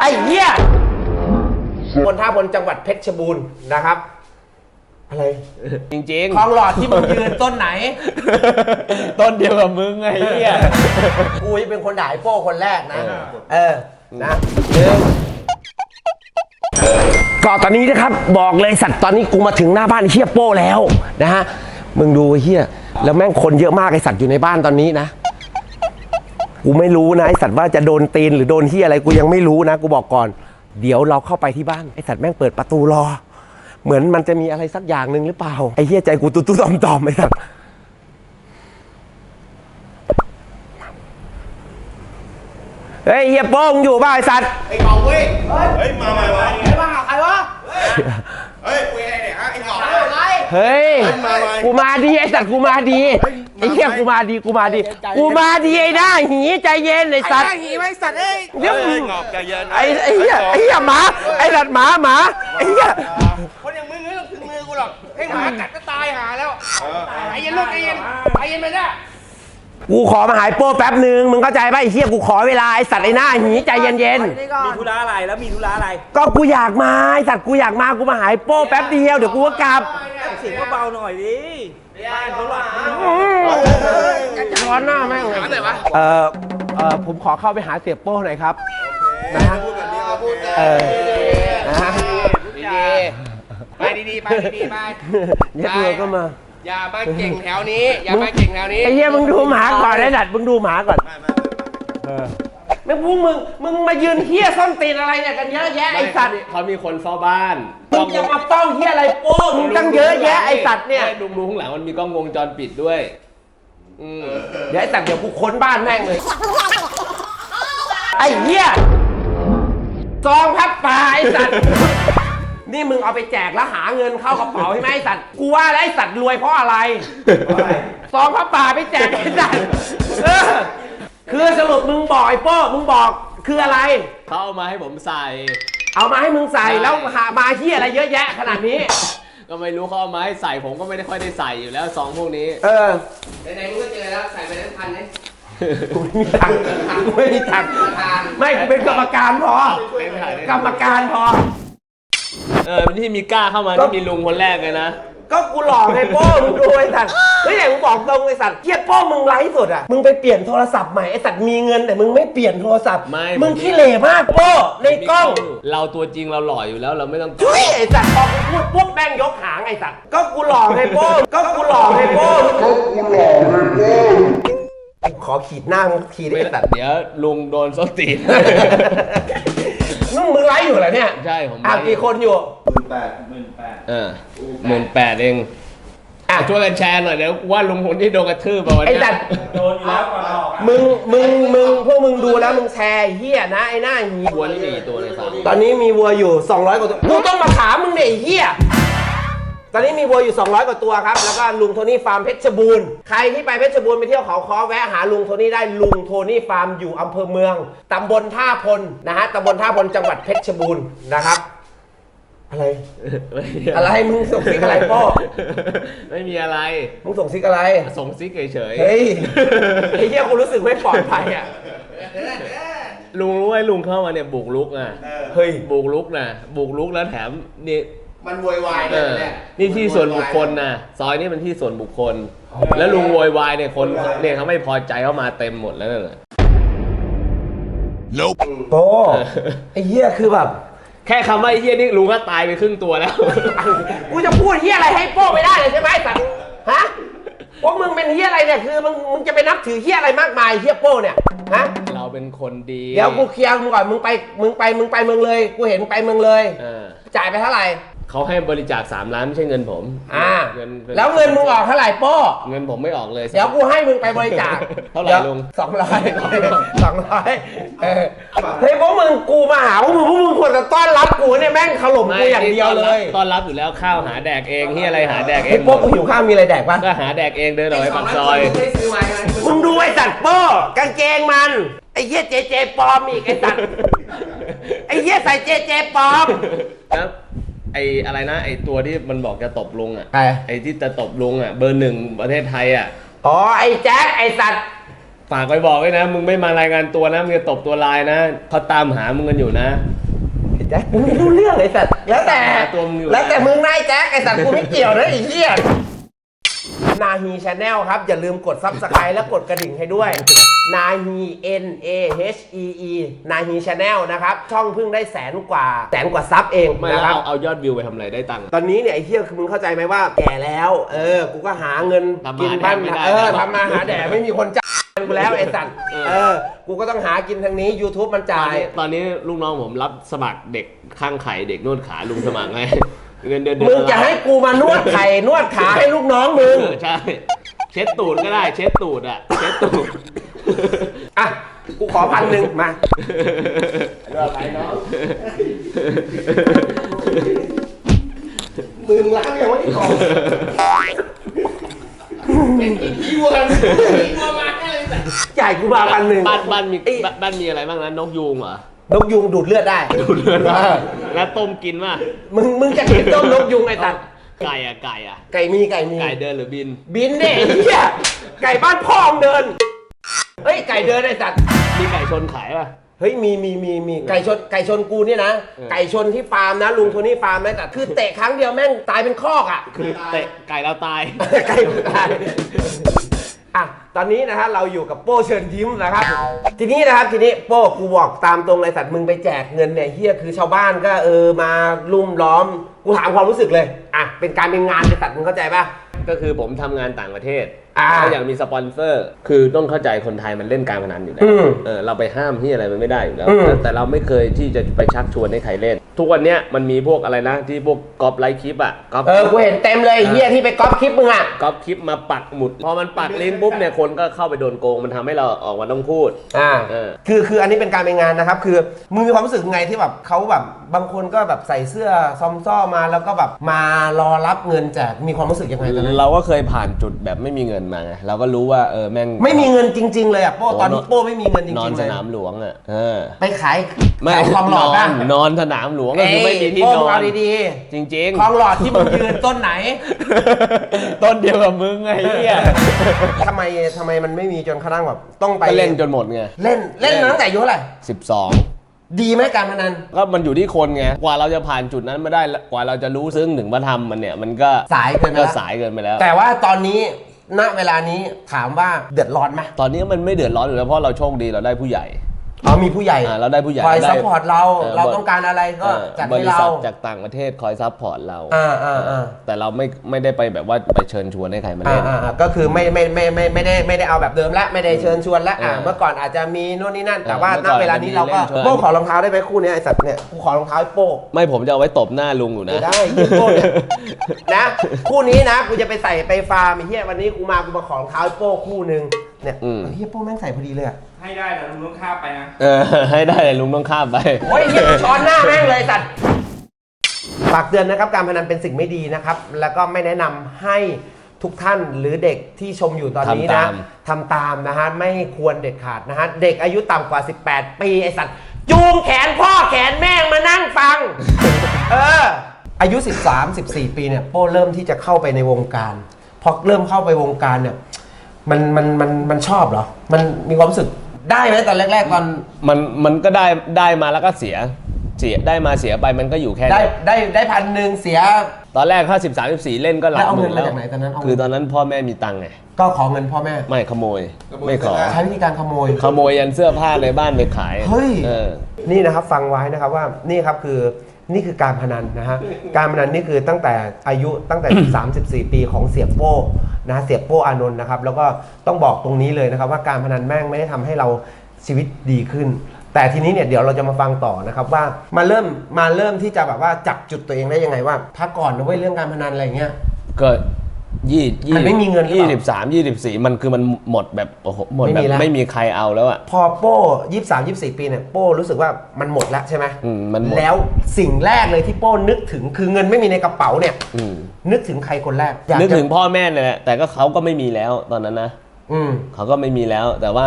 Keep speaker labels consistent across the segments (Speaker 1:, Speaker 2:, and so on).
Speaker 1: ไอ้เหี้ยบนท่าบนจังหวัดเพชรบูรณ์นะครับ อะไร
Speaker 2: จริง
Speaker 1: คลองหลอดที่มึงยืนต้นไหน
Speaker 2: ๆ ต้นเดียวกับมึงไงเฮีย
Speaker 1: กูจะเป็นคนด่าไอ้โป้คนแรกนะ
Speaker 2: เออ
Speaker 1: เออ นะหนึ่งก็ตอนนี้นะครับ บอกเลยสัตว์ตอนนี้กูมาถึงหน้าบ้านไอ้เฮียโป้แล้วนะฮะ มึงดูไอ้เฮียแล้วแม่งคนเยอะมากไอสัตว์อยู่ในบ้านตอนนี้นะ กูไม่รู้นะไอสัตว์ว่าจะโดนตีนหรือโดนที่อะไรกูยังไม่รู้นะ กูบอกก่อน เดี๋ยวเราเข้าไปที่บ้านไอสัตว์แม่งเปิดประตูรอ เหมือนมันจะมีอะไรสักอย่างหนึ่งหรือเปล่าไอเฮียใจกูตุ้ตุ้มตอมๆไอสัตว์เฮ้ยเฮียโป้งอยู่บ้าไอสัตว์
Speaker 3: ไอ้กองเว้ยเฮ้ยมาใหม่วะ
Speaker 1: ไอ้บ้าใครวะ
Speaker 3: เฮ้ยคุยอะไรเนี่ยฮะไอ้กอง
Speaker 1: เฮ้ย
Speaker 3: มาใหม่
Speaker 1: กูมาดีไอสัตว์กูมาดีไอ้เหี้ยกูมาดีกูมาดี กูมาดีไอ้หน้าหีใจเย็นไอ้สัตว์
Speaker 3: หีไว้สัตว์เอ้ย
Speaker 1: เดี๋ยว
Speaker 3: งอกใจเย็น
Speaker 1: ไอ้ไอ้เหี้ยไอ้เหี้ยหมาไอ้สัตว์หมาหมาไอ้เหี้ย
Speaker 3: คนอย่างมึงไม่ต้องถึงมือกูหรอกให้หมากัดก็ตายหาแล้วใจเย็นลูกใจเย็นใจเย็นไปนะ
Speaker 1: กูขอมาหายโป้แป๊บหนึ่งมึงเข้าใจป่ะไอ้เหี้ยกูขอเวลาไอ้สัตว์ไอ้หน้าหีใจเย็นเย็น
Speaker 4: มีธุระอะไรแล้วมีธุระอะไร
Speaker 1: ๆก็กูอยากมาไอ้สัตว์กูอยากมากูมาหายโป้แป๊บเดียวเดี๋ยวกูก็กลับ
Speaker 4: เสียงเบาๆหน่อยดิบ้านเขาหลับ
Speaker 1: ร้อนหน้าแม่งเลยเออเออผมขอเข้าไปหาเสียโป้หน่อยครับนะฮะเออนะฮะ
Speaker 3: ไปดีๆไปดีๆไป
Speaker 1: เย็ดตัวก็มา
Speaker 3: อย่ามาเก่งแถวนี้ อย่ามาเก่งแถวนี้
Speaker 1: ไอ้เหี้ยมึงดูหมาก่อนไอ้ดัดมึงดูหมาก่อนเออไม่พูดมึงมึงมายืนเหี้ยส้นตีนอะไรเนี่ยกันเยอะแยะไอ้สัตว์
Speaker 2: เขามีคนเฝ้าบ้าน
Speaker 1: มึงจะมาเฝ้าเหี้ยอะไรโป้มึงตั้งเยอะแยะไอ้สัตว์เนี่ย
Speaker 2: ไม่ดูดูข้างหลังมันมีกล้องวงจรปิดด้วยอืม
Speaker 1: เดี๋ยวไอ้สัตว์เดี๋ยวกูค้นบ้านแม่งเลยไอ้เหี้ยซองพับป่าไอ้สัตว์ นี่มึงเอาไปแจกแล้วหาเงินเข้ากระเป๋าใช่ไหมไอ้สัตว์กูว่าแล้วไอ้สัตว์รวยเพราะอะไรซองพับป่าไปแจกไอ้สัตว์เออคือสรุปมึงบอกไอ้โป้มึงบอกคืออะไร
Speaker 2: เขาเอามาให้ผมใส่
Speaker 1: เอามาให้มึงใส่
Speaker 2: ใช่
Speaker 1: แล้วหามาเฮียอะไรเยอะแยะขนาดนี้
Speaker 2: ก็ไม่รู้เขาเอามาให้ใส่ผมก็ไม่ได้ค่อยได้ใส่อยู่แล้วซองพวกนี้
Speaker 1: เออ
Speaker 3: ไหนๆมึงก็เจอแล้วใส่ไปนั้นพันเลย
Speaker 1: กูไม่มีตังค์กูไม่มีตังค์ไม่กูเป็นกรรมการพอกรรมการพอ
Speaker 2: เออที่มีกล้าเข้ามา
Speaker 1: ก็
Speaker 2: ที่มีลุงคนแรกเลยนะ
Speaker 1: ก็กูหลอกไอ้โป้มึงดูไอ้สัตว์เฮ้ยไหนมึงบอกตรงไอ้สัตว์เฮียโป้มึงไลฟ์สดอะ มึงไปเปลี่ยนโทรศัพท์ใหม่ไอ้สัตว์มีเงินแต่มึงไม่เปลี่ยนโทรศัพท์
Speaker 2: ไม่
Speaker 1: มึงขี้เหร่มากโป้ในกล้อง
Speaker 2: เราตัวจริงเราหล่ออยู่แล้วเราไม่ต้อง
Speaker 1: ทุยไอ้สัตว์พอกูพูดปุ๊บแม่งยกหางไอ้สัตว์ ก็กูหลอกไอ้โป้ก็กูหลอกไอ้โป้ก็กูหลอกไอ้โป้ขอขีดหน้ามึงทีได้
Speaker 2: ไม่
Speaker 1: ไอ้สัตว์
Speaker 2: เดี๋ยวลุงโดนส้นตีน
Speaker 1: มึงมึงไลฟ์อยู่เหรอเนี่ย
Speaker 2: ใช่ผม
Speaker 1: อะ
Speaker 2: ไลฟ์
Speaker 1: กี่คนอยู่
Speaker 2: เออหมื่นแปดเอง
Speaker 1: อะ
Speaker 2: ช่วยกันแชร์หน่อยเดี๋ยวว่าลุงคนที่โดนกระทืบมาวัน
Speaker 1: ไอ้
Speaker 2: เนี้ย
Speaker 1: สัตว์
Speaker 4: โดนอยู่แล้วก่อนออกอะ
Speaker 1: มึงมึงมึงพวกมึงดูแล้วมึงแชร์ไอ้เฮียนะไอ้หน้าหี
Speaker 2: วัวนี่มีกี่ตัวในฟาร์ม
Speaker 1: ตอนนี้มีวัวอยู่ 200 กว่าตัวกูต้องมาถามมึงเนี่ยไอ้เฮีย ตอนนี้มีวัวอยู่ 200 กว่าตัวครับ แล้วก็ลุงโทนี่ฟาร์มเพชรบูรณ์ ใครที่ไปเพชรบูรณ์ไปเที่ยวเขาคอแวะหาลุงโทนี่ได้ลุงโทนี่ฟาร์มอยู่อำเภอเมือง ตำบลท่าพลนะฮะ ตำบลท่าพลจังหวัดเพชรบูรณ์นะครับ อะไร อะไรมึงส่งซิกอะไรพ่อ
Speaker 2: ไม่มีอะไร
Speaker 1: มึงส่งซิกอะไร
Speaker 2: ส่งซิกเฉยๆ
Speaker 1: เฮ้ย ไอ้เหี้ยกูรู้สึกไม่ปลอดภัยอะ
Speaker 2: ลุงรู้ไหมลุงเข้ามาเนี่ยบุกลุกอะ
Speaker 1: เฮ้ย
Speaker 2: บุกลุกนะบุกลุกแล้วแถมนี่
Speaker 3: มันโวยวาย
Speaker 2: เอ
Speaker 3: เลย
Speaker 2: อ
Speaker 3: เนี่ย
Speaker 2: นี่ที่ส่วนบุคคลนะซอยนี้มันที่ส่วนบุคคล แล้วลุงโวยวายเนี่ยคนเนี่ยเขาไม่พอใจเขามาเต็มหมดแล้วน่ะ
Speaker 1: โตไอ้เหี้ยคือแบบ
Speaker 2: แค่คำว่าไอ้เฮียนี่ลุงก็ตายไปครึ่งตัวแล้ว
Speaker 1: กูจะพูดเหี้ยอะไรให้โป้ไม่ได้เลยใช่ไหมสัตว์ฮะพวกมึงเป็นเหี้ยอะไรเนี่ยคือมึงมึงจะไปนับถือเหี้ยอะไรมากมายเหี้ยโป้เนี่ยฮะ
Speaker 2: เราเป็นคนดี
Speaker 1: เดี๋ยวกูเคลียร์มึงก่อนมึงไปมึงไปมึงไปเมืองเลย กูเห็นไปเมืองเลย
Speaker 2: เออ
Speaker 1: จ่ายไปเท่าไหร่
Speaker 2: เขาให้บริจาค 3 ล้านไม่ใช่เงินผม
Speaker 1: อ่า
Speaker 2: เงิน
Speaker 1: แล้วเงินมึงออกเท่าไหร่โป้
Speaker 2: เงินผมไม่ออกเลย
Speaker 1: เดี๋ยวกูให้มึงไปบริจาค
Speaker 2: เท่าไหร่ลุง
Speaker 1: สองร้อยสองร้อยเออเฮ้ยพวกมึงกูมาหาพวกมึงพวกมึงควรจะต้อนรับกูเนี่ยแม่งถล่มกูอย่างเดียวเลย
Speaker 2: ต้อนรับอยู่แล้วข้าวหาแดกเองที่อะไรหาแดกเอ
Speaker 1: ไอ้
Speaker 2: ง
Speaker 1: โป้กูหิวข้าวมีอะไรแดกปะ
Speaker 2: ก็หาแดกเองเดินออกไปปากซอย
Speaker 3: มึงได้ซื้อไว้ไหม
Speaker 1: มึงดูไอ้สัตว์โป้กางเกงมันไอ้เหี้ยเจเจปลอมอีกไอ้สัตว์ไอ้เหี้ยใส่เจเจปลอม
Speaker 2: แล้ว ไออะไรนะไอตัวที่มันบอกจะตบลุงอะ
Speaker 1: ใคร
Speaker 2: ไอที่จะตบลุงอะเบอร์หนึ่งประเทศไทยอะ
Speaker 1: อ๋อไอ้แจ๊คไอ้สัตว์
Speaker 2: ฝากไปบอกไว้นะ มึงไม่มารายงานตัวนะมึงจะตบตัวลายนะเขาตามหามึงกันอยู่นะ
Speaker 1: ไอ้แจ็คกูไม่รู้เรื่องไอ้สัตว์แล้วแต่
Speaker 2: ตัวมึงอยู่
Speaker 1: แล้วแต่มึงนายแจ็คไอ้สัตว์กูไม่เกี่ยวนะไอ้เหี้ยนาฮีชาแนลครับ อย่าลืมกดซับสไครต์และกดกระดิ่งให้ด้วย นาฮี N A H E E นาฮีชาแนลนะครับ ช่องเพิ่งได้แสนกว่า แสนกว่าซับเอง
Speaker 2: ไม่
Speaker 1: นะ
Speaker 2: แล้ว
Speaker 1: ครับ
Speaker 2: เอาเอายอดวิวไปทำอะไรได้ตังค์
Speaker 1: ตอนนี้เนี่ยไอ้เที่ยคือมึงเข้าใจไหมว่า แก่แล้ว เออ กูก็หาเงิน
Speaker 2: ทำมา
Speaker 1: กินบ้าน
Speaker 2: หาแดกไม่ได้
Speaker 1: เออ
Speaker 2: แล้ว
Speaker 1: ทำมาหาแดกไม่มีคนจ้างกูแล้วไอ้สัตว์
Speaker 2: เออ
Speaker 1: เออกูก็ต้องหากินทางนี้ YouTube มัน
Speaker 2: ตอ
Speaker 1: จ่านย
Speaker 2: นี้ตอนนี้ลูกน้องผมรับสมัครเด็กข้างไข่เด็กนวดขาลุงสมัครไง เงินเดือนเดือน
Speaker 1: มึงจะให้กูมานวดไข่นวดขาให้ลูกน้องมึง
Speaker 2: เออใช่ เช็ดตูดก็ได้ เช็ดตูดอะ เช็ดตูด
Speaker 1: อะ กูขอพันหนึ่งมาเรื่องอะไรเนาะมึงล้างยังไม่ของ
Speaker 3: เป็นกินขี้วัวกันขี้วัวมาให้เลยแต่
Speaker 1: จ่ายกูมาพันหนึ่ง
Speaker 2: บ้านบ้านมี
Speaker 1: เอ้ย
Speaker 2: บ้านบ้านมีอะไรบ้างนะนกยูงเหรอ
Speaker 1: นกยุงดูดเลือดได้
Speaker 2: ดูเลือดแล้วต้มกินป่ะ
Speaker 1: มึงมึงจะกินต้มนกยุงไอ้สัตว์
Speaker 2: ไก่อะไก่อะ
Speaker 1: ไก่มีไก่มี
Speaker 2: ไก่เดินหรือบิน
Speaker 1: บินเด้ไอ้เหี้ยไก่บ้านพ่อมงเดิน เฮ้ยไก่เดินไอ้สัตว์
Speaker 2: มีไก่ชนขายป่ะ
Speaker 1: เฮ้ยมีมีมีมีไก่ชนไก่ชนกูเนี่ยนะ
Speaker 2: เออ
Speaker 1: ไก่ชนที่ฟาร์มนะ ลุงโทนี่ฟาร์มนะแต่คือเตะครั้งเดียวแม่งตายเป็นคอกอะ
Speaker 2: คือเตะไก่เราตาย
Speaker 1: ไก่กูตายอะตอนนี้นะฮะเราอยู่กับโป้เชิญยิ้มนะครับ ทีนี้นะครับทีนี้โป้กูบอกตามตรงเลยสัตว์มึงไปแจกเงินเนี่ยเฮียคือชาวบ้านก็เออมาลุ่มล้อมกูถามความรู้สึกเลยอะเป็นการเป็นงานเป็นสัตว์มึงเข้าใจป่ะ
Speaker 2: ก็คือผมทำงานต่างประเทศ
Speaker 1: อ่า
Speaker 2: ถ้าอยากมีสปอนเซอร์ คือต้องเข้าใจคนไทยมันเล่นการพนันอยู่แล้ว
Speaker 1: อืม
Speaker 2: เออเราไปห้ามที่อะไรมันไม่ได้อยู่แล้ว
Speaker 1: อืม
Speaker 2: แต่แต่เราไม่เคยที่จะไปชักชวนให้ใครเล่น ทุกวันเนี้ยมันมีพวกอะไรนะที่พวกกอบไลค์คลิปอะกอบ
Speaker 1: เออกูเห็นเต็มเลยไอ้เฮียที่ไปก๊อปคลิปมึงอะ
Speaker 2: กอบคลิปมาปักหมุด พอมันปักลิงก์ปุ๊บเนี่ยคนก็เข้าไปโดนโกง มันทำให้เราออกมาต้องพูด
Speaker 1: อ่า
Speaker 2: เออ
Speaker 1: คือคืออันนี้เป็นการเป็นงานนะครับ คือมึงมีความรู้สึกไงที่แบบเขาแบบบางคนก็แบบใส่เสื้อซอมซ่อมาแล้วก็แบบมารอรับเงินแจกมีความรู้สึกยังไงตอนนั้น
Speaker 2: เราก็เคยผ่านจุดแบบไม่มีเงินมาไงเราก็รู้ว่าเออแม่ง
Speaker 1: ไม่มีเงินจริง ๆ เลยอะโป้ตอนนี้
Speaker 2: โอ้
Speaker 1: โป้ไม่มีเงินจ
Speaker 2: นอน
Speaker 1: ริงๆ
Speaker 2: ส
Speaker 1: เลย
Speaker 2: นามหลวงอะเออ
Speaker 1: ไปขาย
Speaker 2: ไม่
Speaker 1: ขายคลองหลอด
Speaker 2: น
Speaker 1: นะ
Speaker 2: อนนอนสนามหลวงก็คือไม่มีที่
Speaker 1: โป้
Speaker 2: น
Speaker 1: มึง
Speaker 2: อ
Speaker 1: เอา
Speaker 2: น
Speaker 1: ดี
Speaker 2: จริง
Speaker 1: ๆคลองหลอดที่มึงยืนต้นไหน
Speaker 2: ต้นเดียวกับมึงไงเหี้ย
Speaker 1: ทำไมทำไมมันไม่มีจนกระทั่งแบบต้องไป
Speaker 2: ก็เล่นจนหมดไง
Speaker 1: เล่นเล่นมาตั้งแต่อายุเท่าไหร่
Speaker 2: สิบสอง
Speaker 1: ดีไหมการพนัน
Speaker 2: ก็มันอยู่ที่คนไง กว่าเราจะผ่านจุดนั้นมาได้ กว่าเราจะรู้ซึ้งถึงว่าทำมันเนี่ย มันก็
Speaker 1: สายเกินไป
Speaker 2: ก็
Speaker 1: แล้ว
Speaker 2: สายเกินไปแล้ว
Speaker 1: แต่ว่าตอนนี้ ณเวลานี้ถามว่าเดือดร้อนไหม
Speaker 2: ตอนนี้มันไม่เดือดร้อนอยู่แล้วเพราะเราโชคดีเราได้ผู้ใหญ่
Speaker 1: อ๋อมีผู้ใหญ่
Speaker 2: อ่าเราได้ผู้ใหญ่
Speaker 1: คอย
Speaker 2: ได้
Speaker 1: ซัพพอร์ตเรา
Speaker 2: เออ
Speaker 1: เราต้องการอะไรก็
Speaker 2: เออ
Speaker 1: จัด
Speaker 2: บ
Speaker 1: ให้
Speaker 2: ริ
Speaker 1: เรา
Speaker 2: ษัทจากต่างประเทศคอยซัพพอร์ตเรา
Speaker 1: อ่าอ่าอ่า
Speaker 2: แต่เราไม่ไม่ได้ไปแบบว่าไปเชิญชวนให้ใครมา
Speaker 1: อ่า
Speaker 2: เล่น
Speaker 1: อ่าอ่าก็คือไม่ไม่ไม่ไม่ไม่ได้ไม่ได้เอาแบบเดิมละไม่ได้เชิญชวนละอ่า
Speaker 2: เออ
Speaker 1: เมื่อก่อนอาจจะมีนู่นนี่นั่น แต่ว่า
Speaker 2: เมื่
Speaker 1: ณ
Speaker 2: อก่อน
Speaker 1: เวลานี้เราก็
Speaker 2: จะมีเล่นชวน
Speaker 1: โป้ขอรองเท้าได้ไหมคู่เนี้ยไอสัตว์เนี่ยกูขอรองเท้าให้โป้
Speaker 2: ไม่ผมจะเอาไว้ตบหน้าลุงอยู่นะ
Speaker 1: ไม่ได้เหี้ยโป้เนี่ยนะคู่นี้นะกูจะไปใส่ไปฟาร์มไอ้เหี้ยวันนี้กูมากูมาขอรองเท้าให้โป้คู่หนึ่งเนี่ย
Speaker 2: อืม
Speaker 1: ไอ้เหี้ยโป้แม่งใส่พอดีเลยอะ
Speaker 4: ให้ได้แต่ลุงต้องข้ามไปนะ
Speaker 2: เออ ให้ได้เลยลุงต้องข้ามไป
Speaker 1: โอ้ยเหี้ยช้อนหน้าแม่งเลยสัตว์ฝากเตือนนะครับการพนันเป็นสิ่งไม่ดีนะครับ แล้วก็ไม่แนะนำให้ทุกท่านหรือเด็กที่ชมอยู่ตอนนี้
Speaker 2: ทำ
Speaker 1: นะ
Speaker 2: ตาม
Speaker 1: ทำตามนะฮะไม่ควรเด็ดขาดนะฮะเด็กอายุต่ำกว่า 18 ปีไอสัตว์จูงแขนพ่อแขนแม่งมานั่งฟัง เออ อายุ 13 14 ปีเนี่ยโป้เริ่มที่จะเข้าไปในวงการพอเริ่มเข้าไปวงการเนี่ย มันมันมันมันชอบเหรอ มันมีความรู้สึก ได้ไหมตอนแรกๆตอน
Speaker 2: มันมันก็ได้ได้มาแล้วก็เสียเสียได้มาเสียไปมันก็อยู่แค่
Speaker 1: ได้
Speaker 2: นี้
Speaker 1: ได้ได้พันหนึ่งเสีย
Speaker 2: ตอนแรกค่าสิบสามสิบสี่เล่นก็หลัก
Speaker 1: แล้วเอา
Speaker 2: ห
Speaker 1: เงิ
Speaker 2: มื่
Speaker 1: น
Speaker 2: น
Speaker 1: มา
Speaker 2: แล้ว
Speaker 1: จากไหนตอนนั้นเอาเงิน
Speaker 2: คือตอนนั้นพ่อแม่มีตังค์ไง
Speaker 1: ก็ขอเงินพ่อแม่
Speaker 2: ไม่ขโมยไม่ขอ
Speaker 1: ใช้วิธีการขโมย
Speaker 2: ขโมยยันเสื้อผ้าในบ้านไปขาย
Speaker 1: เฮ้ย
Speaker 2: ออ
Speaker 1: นี่นะครับฟังไว้นะครับว่านี่ครับคือนี่คือการพนันนะฮะ การพนันนี่คือตั้งแต่อายุตั้งแต่ 34 ปีของเสียโป้นะฮะเสียโป้อานนท์นะครับแล้วก็ต้องบอกตรงนี้เลยนะครับว่าการพนันแม่งไม่ได้ทำให้เราชีวิตดีขึ้น แต่ทีนี้เนี่ยเดี๋ยวเราจะมาฟังต่อนะครับว่ามาเริ่มมาเริ่มที่จะแบบว่าจับจุดตัวเองได้ยังไงว่าพักก่อนนะเว้ยเรื่องการพนันอะไรอย่างเงี้ย
Speaker 2: ก็ยี่ยี่
Speaker 1: มันไม่มีเงินหรือเป
Speaker 2: ยี่
Speaker 1: ล่า
Speaker 2: สิบสามยี่สิบสี่มันคือมันหมดแบบโอ้โหหมด
Speaker 1: ไม่
Speaker 2: แบ
Speaker 1: มี
Speaker 2: บ
Speaker 1: แล้ว
Speaker 2: ไม่มีใครเอาแล้วอะ
Speaker 1: พอโป้ยี่สามยี่สี่ปีเนี่ยโป้รู้สึกว่ามันหมดแล้วใช่ไหม
Speaker 2: อืมมันหมด
Speaker 1: แล้วสิ่งแรกเลยที่โป้นึกถึงคือเงินไม่มีในกระเป๋าเนี่ย
Speaker 2: อืม
Speaker 1: นึกถึงใครคนแรกอยา
Speaker 2: นึก
Speaker 1: จะ
Speaker 2: ถึงพ่อแม่เลยแหละแต่ก็เขาก็ไม่มีแล้วตอนนั้นนะ
Speaker 1: อืม
Speaker 2: เขาก็ไม่มีแล้ว แต่ว่า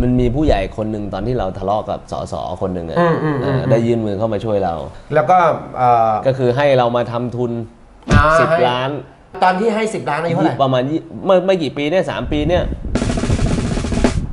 Speaker 2: มันมีผู้ใหญ่คนหนึ่งตอนที่เราทะเลาะกับสสคนหนึ่งอะ
Speaker 1: อืมอืมอืม
Speaker 2: เออได้ยื่นมือเข้ามาช่วยเรา
Speaker 1: แล้วก็เอ่อ
Speaker 2: ก็คือให้เรามาทำทุน
Speaker 1: อ่า
Speaker 2: สิบ
Speaker 1: ให้
Speaker 2: ล้าน
Speaker 1: ตอนที่ให้ 10 ล้านอายุเท่าไหร่
Speaker 2: ประมาณยี่ไม่ไม่กี่ปีเนี่ยสามปีเนี่ย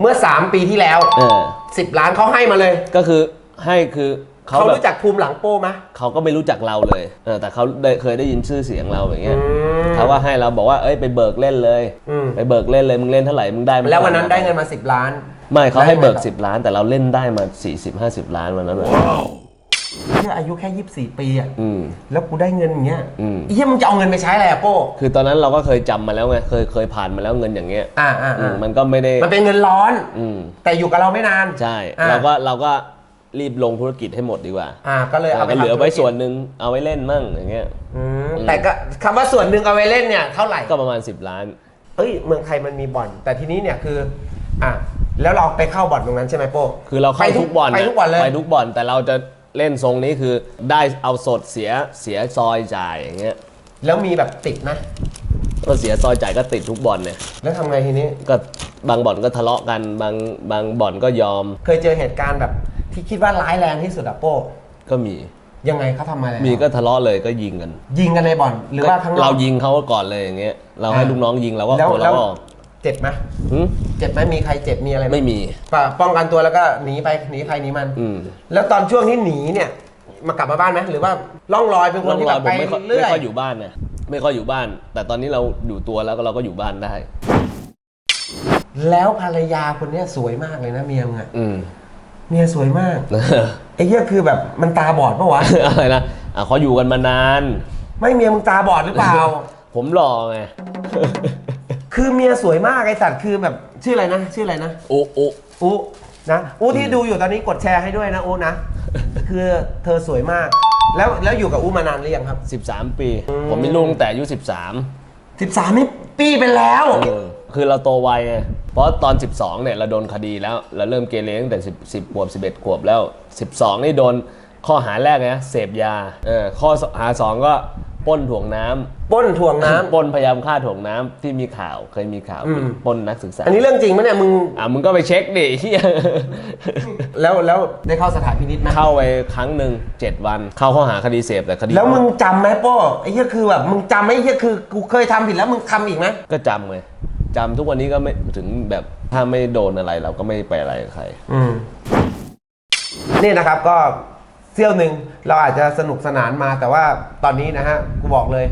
Speaker 1: เมื่อ 3 ปีที่แล้ว
Speaker 2: เออ
Speaker 1: 10 ล้านเขาให้มาเลย
Speaker 2: ก็คือให้คือเขา
Speaker 1: เขา
Speaker 2: แบบ
Speaker 1: รู้จักภูมิหลังโป้ไหม
Speaker 2: เขาก็ไม่รู้จักเราเลยเออแต่เขาได้เคยได้ยินชื่อเสียงเราอย่างเงี้ย
Speaker 1: อืม
Speaker 2: เขาว่าให้เราบอกว่า เอ้ยไปเบิกเล่นเลย
Speaker 1: อืม
Speaker 2: ไปเบิกเล่นเลย มึงเล่นเท่าไหร่ มึงได้มา
Speaker 1: แล้ววันนั้นได้เงินมา 10 ล้าน
Speaker 2: ไม่เขาให้เบิก
Speaker 1: ได้ไหม
Speaker 2: 10 ล้าน แต่เราเล่นได้มา 40 50 ล้านวันนั้นเลย
Speaker 1: เฮียอายุแค่ 24 ปีอะ
Speaker 2: อืม
Speaker 1: แล้วกูได้เงินอย่างเงี้ย
Speaker 2: อืม
Speaker 1: เฮียมึงจะเอาเงินไปใช้อะไรอะโป้
Speaker 2: คือตอนนั้นเราก็เคยจำมาแล้วไงเคยเคยผ่านมาแล้วเงินอย่างเงี้ย
Speaker 1: อ่าอ่า
Speaker 2: อื
Speaker 1: อ่าม
Speaker 2: มันก็ไม่ได้
Speaker 1: มันเป็นเงินร้อน
Speaker 2: อืม
Speaker 1: แต่อยู่กับเราไม่นาน
Speaker 2: ใช่
Speaker 1: อ่า
Speaker 2: เราก็เราก็รีบลงธุรกิจให้หมดดีกว่า
Speaker 1: อ่าก็เลยเอาไป
Speaker 2: ก็เหลือ
Speaker 1: ทำธุรกิจ
Speaker 2: ไว้ส่วนหนึ่งเอาไว้เล่นมั่งอย่างเงี้ย
Speaker 1: อืมแต่ก็คำว่าส่วนหนึ่งเอาไว้เล่นเนี่ยเท่าไหร่
Speaker 2: ก็ประมาณ 10 ล้าน
Speaker 1: เอ้ยเมืองไทยมันมีบ่อน แต่ทีนี้เนี่ยคืออะ แล้วเราไปเข้าบ่อนตรงนั้นใช่ไหมโป้
Speaker 2: คือเราเข้า
Speaker 1: ไป
Speaker 2: ทุกบ่อน
Speaker 1: ไปทุกบ่อนเลย
Speaker 2: ไปทุกบ่อนแต่เราจะเล่นทรงนี้คือได้เอาสดเสียเสียซอยจ่ายอย่างเงี้ย
Speaker 1: แล้วมีแบบติดนะ
Speaker 2: ก็เสียซอยจ่ายก็ติดทุกบ่อนเนี่ย
Speaker 1: แล้วทำไงทีนี้
Speaker 2: ก็บางบ่อนก็ทะเลาะกันบางบางบ่อนก็ยอม
Speaker 1: เคยเจอเหตุการณ์แบบที่คิดว่าร้ายแรงที่สุดอะโป้
Speaker 2: ก็มี
Speaker 1: ยังไงเขาทำมาแล้ว
Speaker 2: มีก็ทะเลาะเลยก็ยิงกัน
Speaker 1: ยิงกันในบ่อนหรือว่าข้างนอก
Speaker 2: เรายิงเขาก่อนเลยอย่างเงี้ยเราให้
Speaker 1: อ่า
Speaker 2: ลูกน้องยิงเราก็
Speaker 1: แล้ว
Speaker 2: คน
Speaker 1: แล้
Speaker 2: เรา
Speaker 1: ว
Speaker 2: ก็ออก
Speaker 1: เจ็บไหม
Speaker 2: หึ
Speaker 1: เจ็บไหมมีใครเจ็บมีอะไรห
Speaker 2: ไม่มี
Speaker 1: ป่ะป้องกันตัวแล้วก็หนีไปหนีใครหนีมัน
Speaker 2: อืม
Speaker 1: แล้วตอนช่วงที่หนีเนี่ย มากลับมาบ้านไหมหรือว่าล่องลอยเป็นค
Speaker 2: ร่
Speaker 1: น
Speaker 2: อง
Speaker 1: ที่
Speaker 2: ร
Speaker 1: แบ
Speaker 2: อย
Speaker 1: บ
Speaker 2: ผ
Speaker 1: ไป
Speaker 2: มไม่ค่อย
Speaker 1: เรื่
Speaker 2: ไม่
Speaker 1: อย
Speaker 2: ค่อยอยู่บ้านนะไม่ค่อยอยู่บ้าน แต่ตอนนี้เราอยู่ตัวแล้วก็เราก็อยู่บ้านได้
Speaker 1: แล้วภรรยาคนเนี้ยสวยมากเลยนะเมียมึงอะ
Speaker 2: อืม
Speaker 1: เมียสวยมากไอ้เหี้ยคือแบบมันตาบอดปะวะ
Speaker 2: อะไรนะอะเขาอยู่กันมานาน
Speaker 1: ไม่เมียมึงตาบอดหรือเปล่า
Speaker 2: ผมหล่อไง
Speaker 1: คือเมียสวยมากไอ้สัตว์คือแบบชื่ออะไรนะ ชื่ออะไรนะ
Speaker 2: โอ้โอ้
Speaker 1: อุนะอุที่ดูอยู่ตอนนี้กดแชร์ให้ด้วยนะอุนะ คือเธอสวยมาก แล้วแล้วอยู่กับอุมานานหรือยังครับ
Speaker 2: สิบสามปี ผมมีลูกตั้งแต่อายุสิบสาม
Speaker 1: 13นี่ปีไปแล้ว
Speaker 2: คือเราโตไวไงเพราะตอน 12เนี่ยเราโดนคดีแล้วเราเริ่มเกเรตั้งแต่10 10ขวบ11ขวบแล้ว 12 นี่โดนข้อหาแรกนะเสพยาเออข้อหาสองก็ ปล้นถ่วงน้ำ
Speaker 1: ปล้นถ่วงน้ำ
Speaker 2: ปล้นพยายามฆ่าถ่วงน้ำที่มีข่าวเคยมีข่าว
Speaker 1: อืม
Speaker 2: ปล้นนักศึกษา
Speaker 1: อันนี้เรื่องจริงไหมเนี่ยมึง
Speaker 2: อะมึงก็ไปเช็คดิเหี้ย
Speaker 1: แล้วแล้วได้เข้าสถานพินิจไหม
Speaker 2: เข้าไปครั้งหนึ่งเจ็ดวัน เข้าข้อหาคดีเสพแต่คดี
Speaker 1: แล้วมึงจำไหมโป้ไอ้เหี้ยคือแบบมึงจำไหมไอ้เหี้ยคือกูเคยทำผิดแล้วมึงทำอีกไหม
Speaker 2: ก็จำไงจำทุกวันนี้ก็ไม่ถึงแบบถ้าไม่โดนอะไรเราก็ไม่ไปอะไรกับใคร
Speaker 1: อืมนี่นะครับก็ เซี่ยวหนึ่งเราอาจจะสนุกสนานมา แต่ว่าตอนนี้นะฮะกูบอกเลย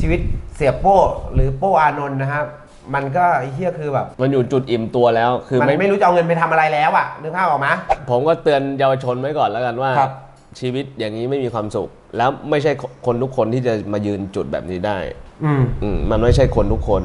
Speaker 1: ชีวิตเสียโป้หรือโป้อานนท์นะครับมันก็ไอ้เหี้ยคือแบบ
Speaker 2: มันอยู่จุดอิ่มตัวแล้ว คือ
Speaker 1: มัน
Speaker 2: ไม่
Speaker 1: ไม่รู้จะเอาเงินไปทำอะไรแล้วอะนึกภาพออกไหม
Speaker 2: ผมก็เตือนเยาวชนไว้ก่อนแล้วกันว่า
Speaker 1: ครับ
Speaker 2: ชีวิตอย่างนี้ไม่มีความสุข แล้วไม่ใช่คนทุกคนที่จะมายืนจุดแบบนี้ได้
Speaker 1: อืม
Speaker 2: อืมมันไม่ใช่คนทุกคน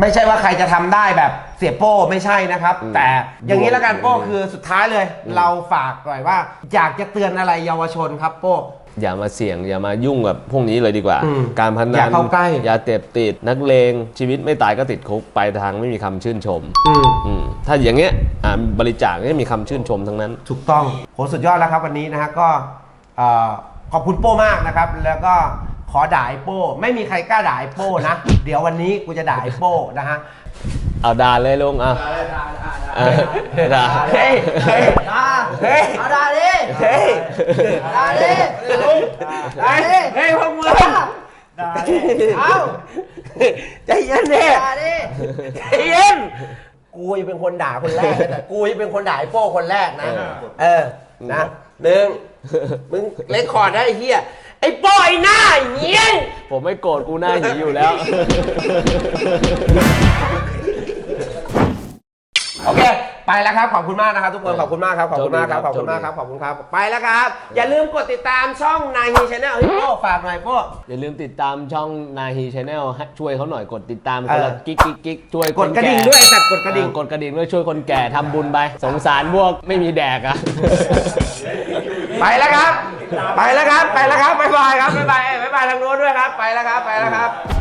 Speaker 1: ไม่ใช่ว่าใครจะทำได้แบบเสียโป้ไม่ใช่นะครับ
Speaker 2: อืม
Speaker 1: แต่อย่างนี้แล้วกัน
Speaker 2: อืม
Speaker 1: โป้คือสุดท้ายเลย เราฝากหน่อยว่า อยากจะเตือนอะไรเยาวชนครับโป้
Speaker 2: อย่ามาเสี่ยง อย่ามายุ่งกับพวกนี้เลยดีกว่า
Speaker 1: อืม
Speaker 2: การพนัน
Speaker 1: อย่าเข้าใกล้
Speaker 2: ยาเสพติดนักเลงชีวิตไม่ตายก็ติดคุกไปลายทางไม่มีคำชื่นชม
Speaker 1: อืม
Speaker 2: อืมถ้าอย่างเงี้ยอ่าบริจาคไม่มีคำชื่นชมทั้งนั้น
Speaker 1: ถูกต้องโหสุดยอดแล้วครับวันนี้นะฮะก็เอ่อขอบคุณโป้มากนะครับ แล้วก็ ขอด่าไอ้โป้ ไม่มีใครกล้าด่าไอ้โป้นะ เดี๋ยววันนี้กูจะด่าไอ้โป้นะฮะ
Speaker 2: เอาด่าเลยลุงอะเออด่า
Speaker 1: เฮ้ยเฮ้ย
Speaker 3: ด่า
Speaker 1: เฮ้ย
Speaker 3: เอาด่าดิ
Speaker 1: เฮ้ย
Speaker 3: ด่าดิ
Speaker 1: เฮ้ยเฮ้ยพวกมึง
Speaker 3: เอา
Speaker 1: ใจเย็นดิ
Speaker 3: ด่าดิ
Speaker 1: ใจเย็นกูจะเป็นคนด่าคนแรกนะแต่กูจะเป็นคนด่าไอ้โป้คนแรกนะ เออนะหนึ่งมึงเลคคอร์ดได้ไอ้เหี้ย ไอ้โป้ไอ้หน้าเงี้ยง
Speaker 2: ผมไม่โกรธกูหน้าหีอยู่แล้ว
Speaker 1: โอเค ไปแล้วครับ ขอบคุณมากนะครับทุกคน ขอบคุณมากครับ ขอบคุณมากครับ ขอบคุณมากครับ ขอบคุณครับ ไปแล้วครับ อย่าลืมกดติดตามช่องนายฮีชแนลเฮ้ยโป้ฝากหน่อยโป้
Speaker 2: อย่าลืมติดตามช่องนาฮีชาแนลช่วยเขาหน่อยกดติดตาม
Speaker 1: เอ
Speaker 2: คน
Speaker 1: อ
Speaker 2: ละกิ๊กกิ๊กกิ๊กช่วย
Speaker 1: กดกระดิ่งด้วยสัตว์กดกระดิ่ง
Speaker 2: อ่ากดกระดิ่งด้วยช่วยคนแก่ทำบุญไปสงสารพวกไม่มีแดกอะ
Speaker 1: ไปแล้วครับ ไปแล้วครับ ไปแล้วครับบ๊ายบายครับบ๊ายบายบ๊ายบายทางโน้นด้วยครับ ไปแล้วครับ ไปแล้วครับ